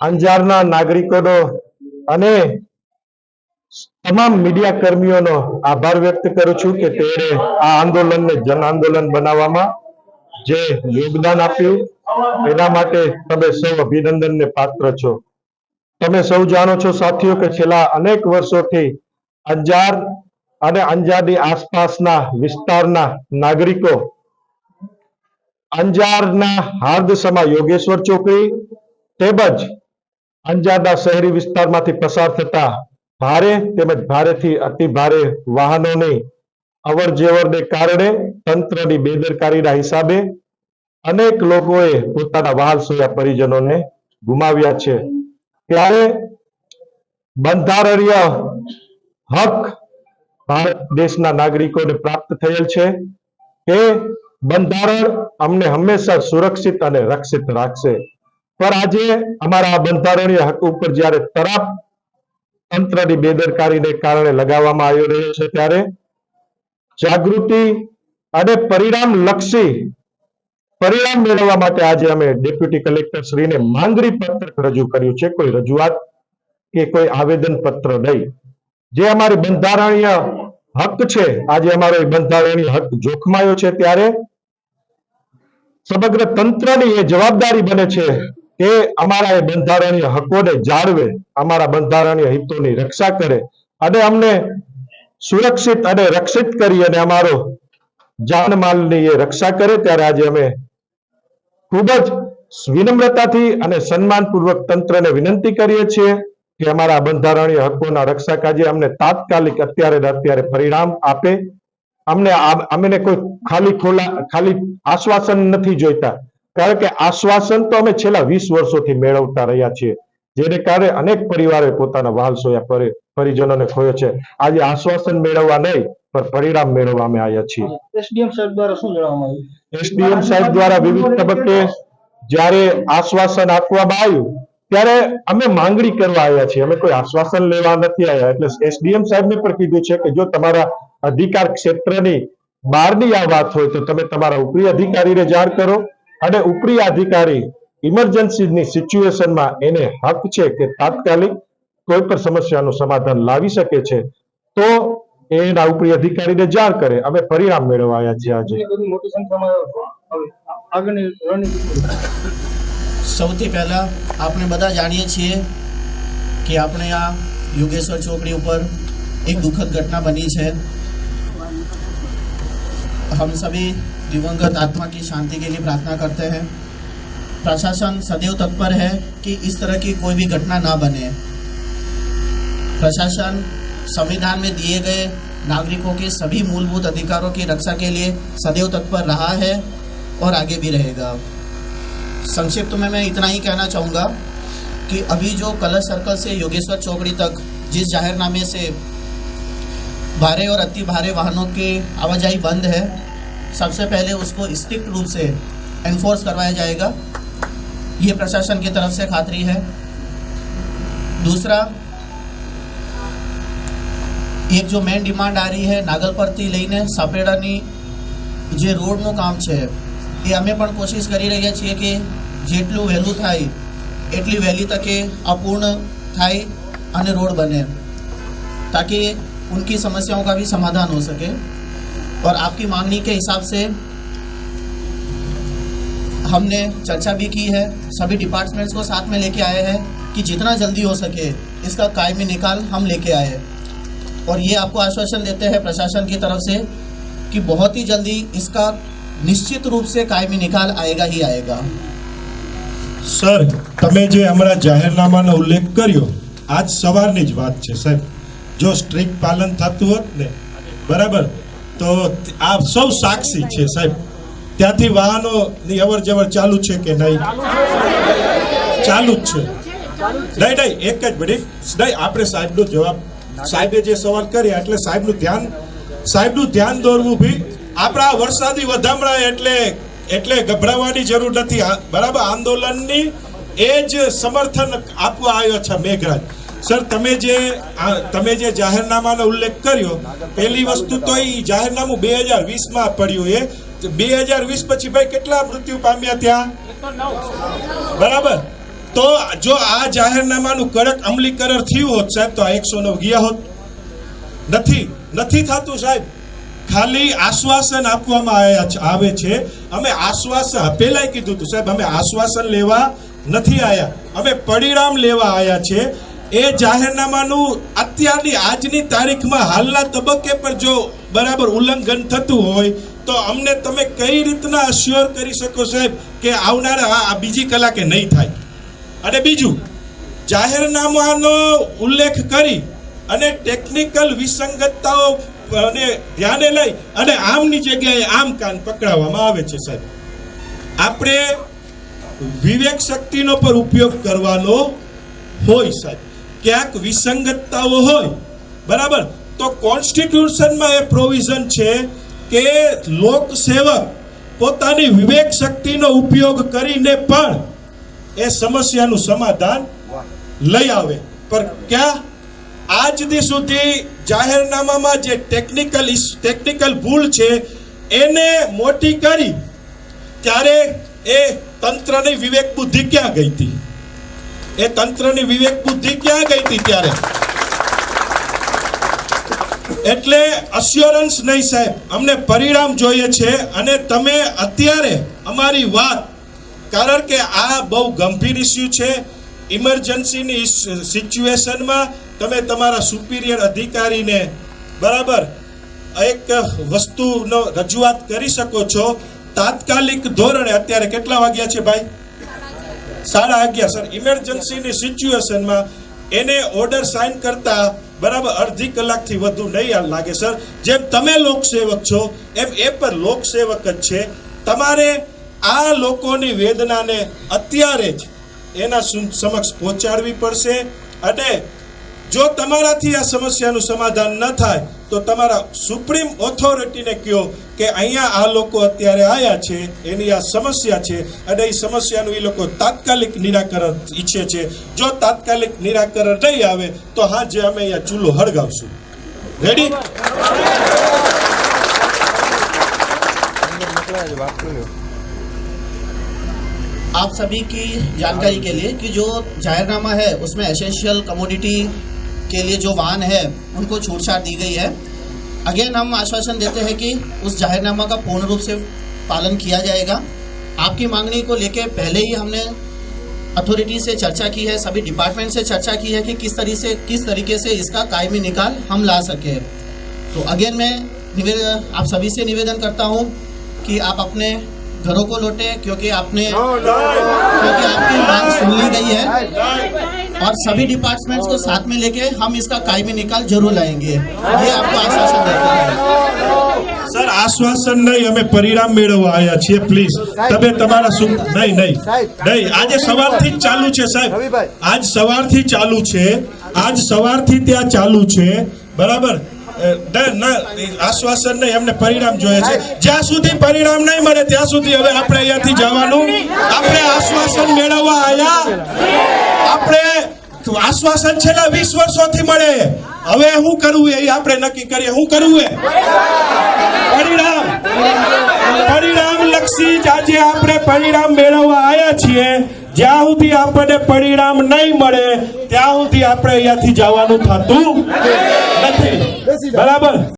અંજારના નાગરિકોનો અને તમામ મીડિયા કર્મીઓનો આભાર વ્યક્ત કરું છું કે તેણે આ આંદોલનને જન આંદોલન બનાવવામાં જે યોગદાન આપ્યું, એના માટે તમે સૌ અભિનંદનને પાત્ર છો. તમે સૌ જાણો છો સાથીઓ કે છેલ્લા અનેક વર્ષોથી અંજાર અને અંજારની આસપાસના વિસ્તારના નાગરિકો અંજારના હાર્દસમા યોગેશ્વર ચોકડી તેમજ અંજારના શહેરી વિસ્તારમાંથી પસાર થતા ભારે તેમજ ભારેથી અતિ ભારે વાહનોની અવર જવરને કારણે તંત્રની બેદરકારીના હિસાબે અનેક લોકોએ પોતાના વાહન સોયા પરિજનોને ગુમાવ્યા છે. ત્યારે બંધારણીય હક ભારત દેશના નાગરિકોને પ્રાપ્ત થયેલ છે કે બંધારણ અમને હંમેશા સુરક્ષિત અને રક્ષિત રાખશે. પર આજે અમારા બંધારણીય હક ઉપર જ્યારે તરાપ તંત્રની બેદરકારીને કારણે લગાવવામાં આવી રહ્યો છે, ત્યારે જાગૃતિ અને પરિણામ લક્ષી પરિણામ મેળવવા માટે આજે અમે ડેપ્યુટી કલેક્ટર શ્રીને માંગણી પત્રક રજૂ કર્યું છે. કોઈ રજૂઆત કે કોઈ આવેદન પત્ર નહીં. જે અમારી બંધારણીય હક છે, આજે અમારો બંધારણીય હક જોખમાયો છે, ત્યારે સમગ્ર તંત્રની એ જવાબદારી બને છે કે અમારા એ બંધારણીય હકોને જાળવે, અમારા બંધારણીય હિતોની રક્ષા કરે અને અમને સુરક્ષિત અને રક્ષિત કરી અને અમારો જાનમાલની એ રક્ષા કરે, ત્યારે આજે અમે ખૂબ જ વિનમ્રતાથી અને સન્માનપૂર્વક તંત્રને વિનંતી કરીએ છીએ કે અમારા બંધારણીય હકોના રક્ષા કાજે અમને તાત્કાલિક અત્યારે અત્યારે પરિણામ આપે. અમને અમને કોઈ ખાલી ખોલા, ખાલી આશ્વાસન નથી જોઈતા. કારણ કે આશ્વાસન તો અમે છેલ્લા વીસ વર્ષોથી મેળવતા રહ્યા છીએ જેને કારણે અનેક પરિવારે પોતાના વહાલ સોયા પરિજનોને ખોયો છે. આજે આશ્વાસન મેળવવા નહીં પણ પરિણામ મેળવવા અમે આવ્યા છીએ. એસડીએમ સાહેબ દ્વારા શું જણાવવામાં આવ્યું? એસડીએમ સાહેબ દ્વારા વિવિધ તબક્કે જ્યારે આશ્વાસન આપવામાં આવ્યું ત્યારે અમે માંગણી કરવા આવ્યા છીએ. અમે કોઈ આશ્વાસન લેવા નથી આવ્યા એટલે એસડીએમ સાહેબને પણ કીધું છે કે જો તમારા અધિકાર ક્ષેત્રની બહારની આ વાત હોય તો તમે તમારા ઉપરી અધિકારીને જાણ કરો. અને ઉપરી અધિકારી ઇમરજન્સીની સિચ્યુએશનમાં એને હક છે કે તાત્કાલિક કોઈ પણ સમસ્યાનું સમાધાન લાવી શકે છે તો એના ઉપરી અધિકારીને જાણ કરે. અમે પરિણામ મેળવાયા છે આજે. મોટી સૌથી પહેલા આપણે બધા જાણીએ છીએ કે આપણે આ યુગેશ્વર ચોકડી ઉપર એક દુઃખદ ઘટના બની છે. હમ સભી दिवंगत आत्मा की शांति के लिए प्रार्थना करते हैं। प्रशासन सदैव तत्पर है कि इस तरह की कोई भी घटना ना बने। प्रशासन संविधान में दिए गए नागरिकों के सभी मूलभूत अधिकारों की रक्षा के लिए सदैव तत्पर रहा है और आगे भी रहेगा। संक्षिप्त में मैं इतना ही कहना चाहूँगा कि अभी जो कलश सर्कल से योगेश्वर चौकड़ी तक जिस जाहिरनामे से भारे और अति भारे वाहनों की आवाजाही बंद है सबसे पहले उसको स्ट्रिक्ट रूप से एनफोर्स करवाया जाएगा ये प्रशासन की तरफ से खातरी है दूसरा એક જો મેન ડિમાન્ડ આ રહી છે નાગલ પરથી લઈને સાપેડાની જે રોડનું કામ છે એ અમે પણ કોશિશ કરી રહ્યા છીએ કે જેટલું વહેલું થાય એટલી વહેલી તકે આ પૂર્ણ થાય અને रोड बने ताकि उनकी समस्याओं का भी समाधान हो सके और आपकी मांगनी के हिसाब से हमने चर्चा भी की है सभी डिपार्टमेंट्स को साथ में लेके आए हैं कि जितना जल्दी हो सके इसका कायमी निकाल हम लेके आए और ये आपको आश्वासन देते हैं प्रशासन की तरफ से कि बहुत ही जल्दी इसका निश्चित रूप से कायमी निकाल आएगा ही आएगा સર તમે જે હમણાં જાહેરનામાનો ઉલ્લેખ કર્યો આજ સવારની જ વાત છે સાહેબ જો સ્ટ્રિક્ટ પાલન થતું હોત ને બરાબર તો આ સૌ સાક્ષી છે, સાહેબ. ત્યાંથી વાહનોની અવર જવર ચાલુ છે કે નહીં? ચાલુ જ છે. નહીં નહીં, એક જ બધી નહીં, આપણે સાહેબનો જવાબ, સાહેબે જે સવાલ કર્યા એટલે સાહેબનું ધ્યાન સાહેબનું ધ્યાન દોરવું ભી. આપણા વરસાદી વધામણા એટલે એટલે ગભરાવાની જરૂર નથી. બરાબર, આંદોલનની એ જ સમર્થન આપવા આવ્યો છે મેઘરાજ. સર, તમે જે તમે જે જાહેરનામાનો ઉલ્લેખ કર્યો, પહેલી વસ્તુ તો એ જાહેરનામું બે હજાર વીસમાં પડ્યું એ. બે હજાર વીસ પછી ભાઈ કેટલા મૃત્યુ પામ્યા ત્યાં? બરાબર? તો જો આ જાહેરનામાનું કડક અમલીકરણ થયું હોત સાહેબ, તો આ એકસો નવ ગયા હોત. નથી નથી થતું સાહેબ. ખાલી આશ્વાસન આપવામાં આવે છે. અમે આશ્વાસન પહેલાંય કીધું હતું સાહેબ, અમે આશ્વાસન લેવા નથી આવ્યા અમે પરિણામ લેવા આવ્યા છે. એ જાહેરનામાનું અત્યારની આજની તારીખમાં હાલના તબક્કે પર જો બરાબર ઉલ્લંઘન થતું હોય, તો અમને તમે કઈ રીતના અશ્યોર કરી શકો સાહેબ કે આવનારા આ- બીજી કલાકે નહીં થાય? અને બીજું, જાહેરનામાનો ઉલ્લેખ કરી અને ટેકનિકલ વિસંગતતાઓ અને ધ્યાને લઈ અને આમની જગ્યાએ આમ કાન પકડાવવામાં આવે છે સાહેબ. આપણે વિવેક શક્તિનો પર ઉપયોગ કરવાનો હોય સાહેબ. ક્યાંક વિસંગતતાઓ હોય બરાબર? તો કોન્સ્ટિટ્યુશનમાં એ પ્રોવિઝન છે કે લોકસેવક પોતાની વિવેક શક્તિનો ઉપયોગ કરીને પણ એ સમસ્યાનું સમાધાન લઈ આવે. પર ક્યાં? આજ દી સુધી જાહેરનામામાં જે ટેકનિકલ ટેકનિકલ ભૂલ છે એને મોટી કરી ત્યારે એ તંત્રની વિવેક બુદ્ધિ ક્યાં ગઈ હતી? એ તંત્રની વિવેક બુદ્ધિ ક્યાં ગઈ હતી ત્યારે? એટલે અસ્યોરન્સ નહીં સાહેબ, અમને પરિણામ જોઈએ છે અને તમે અત્યારે અમારી વાત, કારણ કે આ બહુ ગંભીર ઇસ્યુ છે ઇમરજન્સીની સિચ્યુએશનમાં તમે તમારા સુપિરિયર અધિકારીને બરાબર એક વસ્તુનો રજૂઆત કરી શકો છો. તાત્કાલિક ધોરણે અત્યારે કેટલા વાગ્યા છે ભાઈ? સાડા અગિયાર, સર. ઇમરજન્સીની સિચ્યુએશનમાં એને ઓર્ડર સાઇન કરતા બરાબર અડધી કલાકથી વધુ નહીં લાગે, સર. જેમ તમે લોકસેવક છો, એમ એ પણ લોકસેવક જ છે. તમારે આ લોકોની વેદનાને અત્યારે જ એના સમક્ષ પહોંચાડવી પડશે અને જો તમારાથી આ સમસ્યાનું સમાધાન ન થાય તો તમારા સુપ્રીમ ઓથોરિટીને કહો કે અહીંયા આ લોકો અત્યારે આવ્યા છે એની આ સમસ્યા છે અને એ સમસ્યાનું એ લોકો તાત્કાલિક નિરાકરણ ઈચ્છે છે જો તાત્કાલિક નિરાકરણ નહીં આવે તો હા જે અમે અહીંયા ચૂલો હળગાવશું રેડી आप सभी की जानकारी के लिए कि जो जाहिरनामा है उसमें एसेंशियल कमोडिटी के लिए जो वाहन है उनको छूट छाट दी गई है। अगेन हम आश्वासन देते हैं कि उस जाहिरनामा का पूर्ण रूप से पालन किया जाएगा। आपकी मांगनी को लेके पहले ही हमने अथॉरिटी से चर्चा की है सभी डिपार्टमेंट से चर्चा की है कि किस तरीके से किस तरीके से इसका कायमी निकाल हम ला सके। तो अगेन मैं निवेदन आप सभी से निवेदन करता हूँ कि आप अपने घरों को लौटे क्योंकि आपने क्योंकि आपकी मांग सुन ली गई है। और सभी डिपार्टमेंट्स को साथ में लेके हम इसका कायमी निकाल जरूर लाएंगे ये आपको आश्वासन देते हैं સર આશ્વાસન નહીં અમે પરિણામ મેળવવા આવ્યા છીએ પ્લીઝ તમે તમારા શું નહીં નહીં નહીં આજે સવારથી જ ચાલુ છે સાહેબ આજ સવારથી ચાલુ છે આજ સવારથી ત્યાં ચાલુ છે બરાબર અ, ન- ન- આશ્વાસન નહીં એમને પરિણામ જોઈએ છે. જ્યાં સુધી પરિણામ નહીં મળે, ત્યાં સુધી હવે આપણે અહીંયાથી જવાનું. આપણે આશ્વાસન મેળવવા આવ્યા આપણે આશ્વાસન છેલ્લા વીસ વર્ષોથી મળે. હવે શું કરવું એ આપણે નક્કી કરીએ. શું કરવું એ? પરિણામ. પરિણામ લક્ષી જ આજે આપણે પરિણામ મેળવવા આવ્યા છીએ. જ્યાં સુધી આપણને પરિણામ નહીં મળે, ત્યાં સુધી આપણે અહીંયાથી જવાનું થતું નથી. બરાબર.